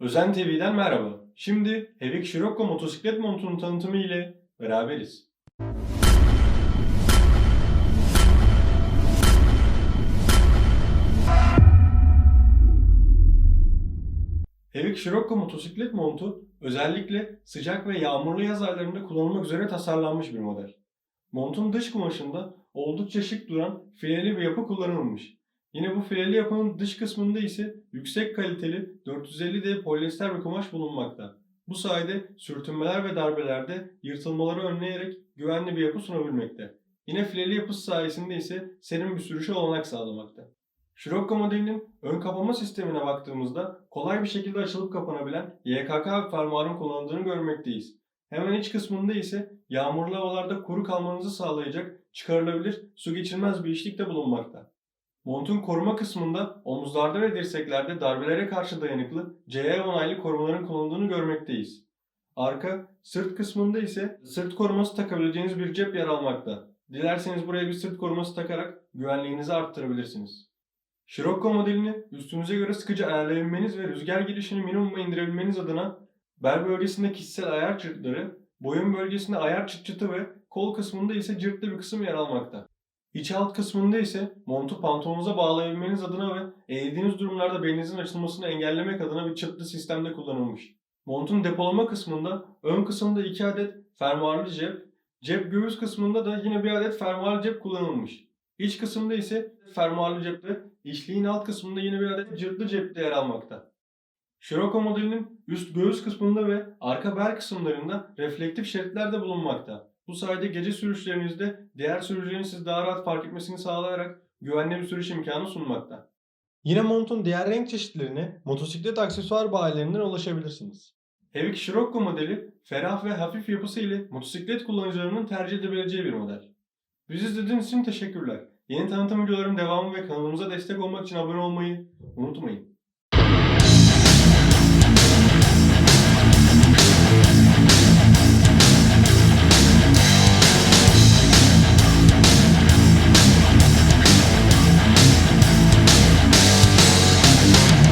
Özen TV'den merhaba. Şimdi Hevik Scirocco motosiklet montunun tanıtımı ile beraberiz. Hevik Scirocco motosiklet montu özellikle sıcak ve yağmurlu yaz aylarında kullanılmak üzere tasarlanmış bir model. Montun dış kumaşında oldukça şık duran fileli bir yapı kullanılmış. Yine bu fileli yapının dış kısmında ise yüksek kaliteli 450D polyester bir kumaş bulunmakta. Bu sayede sürtünmeler ve darbelerde yırtılmaları önleyerek güvenli bir yapı sunabilmekte. Yine fileli yapısı sayesinde ise serin bir sürüşe olanak sağlamakta. Scirocco modelinin ön kapama sistemine baktığımızda kolay bir şekilde açılıp kapanabilen YKK fermuarın kullanıldığını görmekteyiz. Hemen iç kısmında ise yağmurlu havalarda kuru kalmanızı sağlayacak çıkarılabilir su geçirmez bir işlik de bulunmakta. Montun koruma kısmında omuzlarda ve dirseklerde darbelere karşı dayanıklı CE onaylı korumaların kullanıldığını görmekteyiz. Arka, sırt kısmında ise sırt koruması takabileceğiniz bir cep yer almakta. Dilerseniz buraya bir sırt koruması takarak güvenliğinizi arttırabilirsiniz. Scirocco modelini üstünüze göre sıkıca ayarlayabilmeniz ve rüzgar girişini minimuma indirebilmeniz adına bel bölgesinde kişisel ayar çırtları, boyun bölgesinde ayar çıt çıtı ve kol kısmında ise cırtlı bir kısım yer almakta. İç alt kısmında ise montu pantolonunuza bağlayabilmeniz adına ve eğildiğiniz durumlarda belinizin açılmasını engellemek adına bir çıtlı sistemde kullanılmış. Montun depolama kısmında ön kısımda 2 adet fermuarlı cep, cep göğüs kısmında da yine bir adet fermuarlı cep kullanılmış. İç kısımda ise fermuarlı cepte, işliğin alt kısmında yine bir adet cırtlı cep de yer almakta. Scirocco modelinin üst göğüs kısmında ve arka bel kısımlarında reflektif şeritler de bulunmakta. Bu sayede gece sürüşlerinizde diğer sürücülerin sizi daha rahat fark etmesini sağlayarak güvenli bir sürüş imkanı sunmakta. Yine montun diğer renk çeşitlerine motosiklet aksesuar bayilerinden ulaşabilirsiniz. Hevik Scirocco modeli ferah ve hafif yapısı ile motosiklet kullanıcılarının tercih edebileceği bir model. Bizi izlediğiniz için teşekkürler. Yeni tanıtım videolarının devamı ve kanalımıza destek olmak için abone olmayı unutmayın.